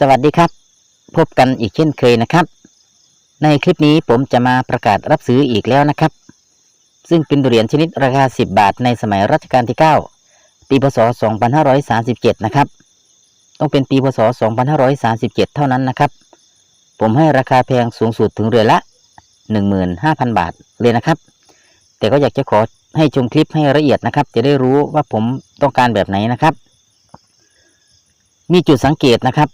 สวัสดีครับ พบกันอีกเช่นเคยนะครับ ในคลิปนี้ผมจะมาประกาศรับซื้ออีกแล้วนะครับ ซึ่งเป็นเหรียญชนิดราคา 10 บาทในสมัยรัชกาลที่ 9 ปีพศ 2537 นะครับ ต้องเป็นปีพศ 2537 เท่านั้นนะครับ ผมให้ราคาแพงสูงสุดถึงเหรียญละ 15,000 บาทเลยนะครับ แต่ก็อยากจะขอให้ชมคลิปให้ละเอียดนะครับ จะได้รู้ว่าผมต้องการแบบไหนนะครับ มีจุดสังเกตนะครับ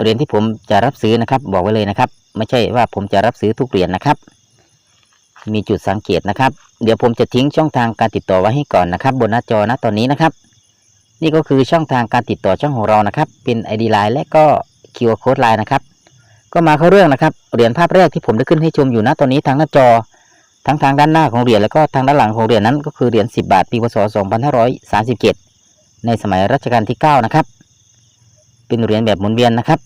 เหรียญที่ผมจะรับซื้อนะครับ บอกไว้เลยนะครับ ไม่ใช่ว่าผมจะรับซื้อทุกเหรียญนะครับ มีจุดสังเกตนะครับ เดี๋ยวผมจะทิ้งช่องทางการติดต่อไว้ให้ก่อนนะครับ บนหน้าจอนะตอนนี้นะครับ นี่ก็คือช่องทางการติดต่อช่องของเรานะครับ เป็น ID Line และก็ QR Code Line นะครับ ก็มาเข้าเรื่องนะครับเหรียญภาพแรกที่ผมได้ขึ้นให้ชมอยู่นะตอนนี้ทางหน้าจอทั้งทางด้านหน้าของเหรียญแล้วก็ทางด้านหลังของเหรียญนั้นก็คือเหรียญ10 บาทปีพศ2537 ในสมัยรัชกาลที่ 9 นะครับ เป็นเหรียญแบบหมุนเวียนนะครับ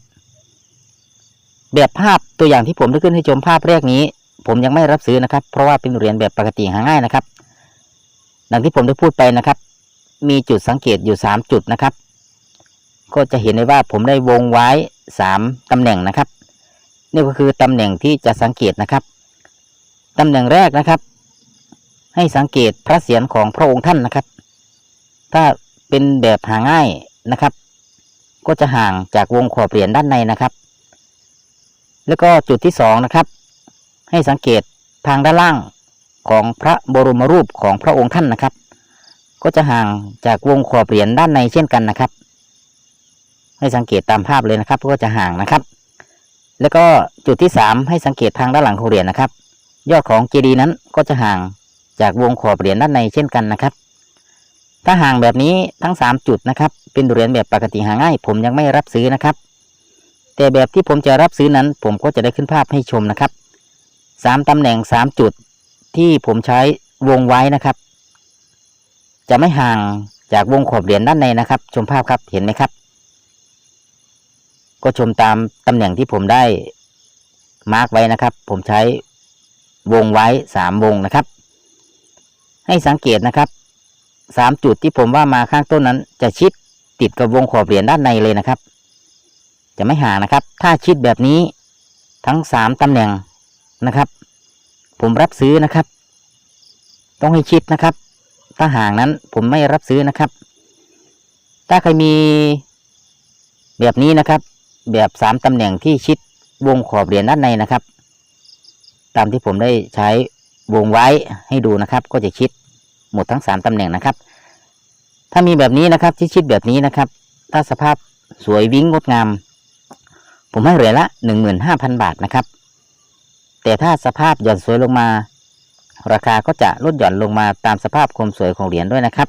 แบบภาพตัวอย่างที่ผมได้ขึ้นให้ชมภาพแรกนี้ ผมยังไม่รับซื้อนะครับ เพราะว่าเป็นเหรียญแบบปกติหาง่ายนะครับดังที่ผมได้พูดไปนะครับ มีจุดสังเกตอยู่ 3 จุดนะครับ ก็จะเห็นได้ว่าผมได้วงไว้ 3ตำแหน่งนะครับ นี่ก็คือตำแหน่งที่จะสังเกตนะครับตำแหน่งแรกนะครับ ให้สังเกตพระเศียรของพระองค์ท่านนะครับ ถ้าเป็นแบบหาง่ายนะครับ ก็จะห่างจากวงขอบเหรียญด้านในนะครับ แล้วก็จุดที่สองนะครับ ให้สังเกตทางด้านล่างของพระบรมรูปของพระองค์ท่านนะครับ ก็จะห่างจากวงขอบเหรียญด้านในเช่นกันนะครับ ให้สังเกตตามภาพเลยนะครับ ก็จะห่างนะครับ แล้วก็จุดที่สามให้สังเกตทางด้านหลังของเหรียญนะครับ ยอดของเจดีย์นั้นก็จะห่างจากวงขอบเหรียญด้านในเช่นกันนะครับ ถ้าห่างแบบนี้ทั้ง 3 จุดนะครับ เป็นเหรียญแบบปกติหาง่าย ผมยังไม่รับซื้อนะครับ แต่แบบที่ผมจะรับซื้อนั้น ผมก็จะได้ขึ้นภาพให้ชมนะครับสามตำแหน่งสามจุดที่ผมใช้วงไว้นะครับ จะไม่ห่างจากวงขอบเหรียญด้านในนะครับ ชมภาพครับเห็นไหมครับ ก็ชมตามตำแหน่งที่ผมได้มาร์กไว้นะครับ ผมใช้วงไว้สามวงนะครับ ให้สังเกตนะครับสามจุดที่ผมว่ามาข้างต้นนั้น จะชิดติดกับวงขอบเหรียญด้านในเลยนะครับ จะไม่ห่างนะครับ ถ้าชิดแบบนี้ทั้งสามตำแหน่งนะครับ ผมรับซื้อนะครับ ต้องให้ชิดนะครับ ถ้าห่างนั้นผมไม่รับซื้อนะครับ ถ้าใครมีแบบนี้นะครับ แบบสามตำแหน่งที่ชิดวงขอบเหรียญด้านในนะครับ ตามที่ผมได้ใช้วงไว้ให้ดูนะครับ ก็จะชิดหมดทั้งสามตำแหน่งนะครับ ถ้ามีแบบนี้นะครับที่ชิดแบบนี้นะครับ ถ้าสภาพสวยวิ่งงดงาม ผมให้เหรียญละหนึ่งหมื่นห้าพันบาทนะครับ แต่ถ้าสภาพหย่อนสวยลงมา ราคาก็จะลดหย่อนลงมาตามสภาพความสวยของเหรียญด้วยนะครับ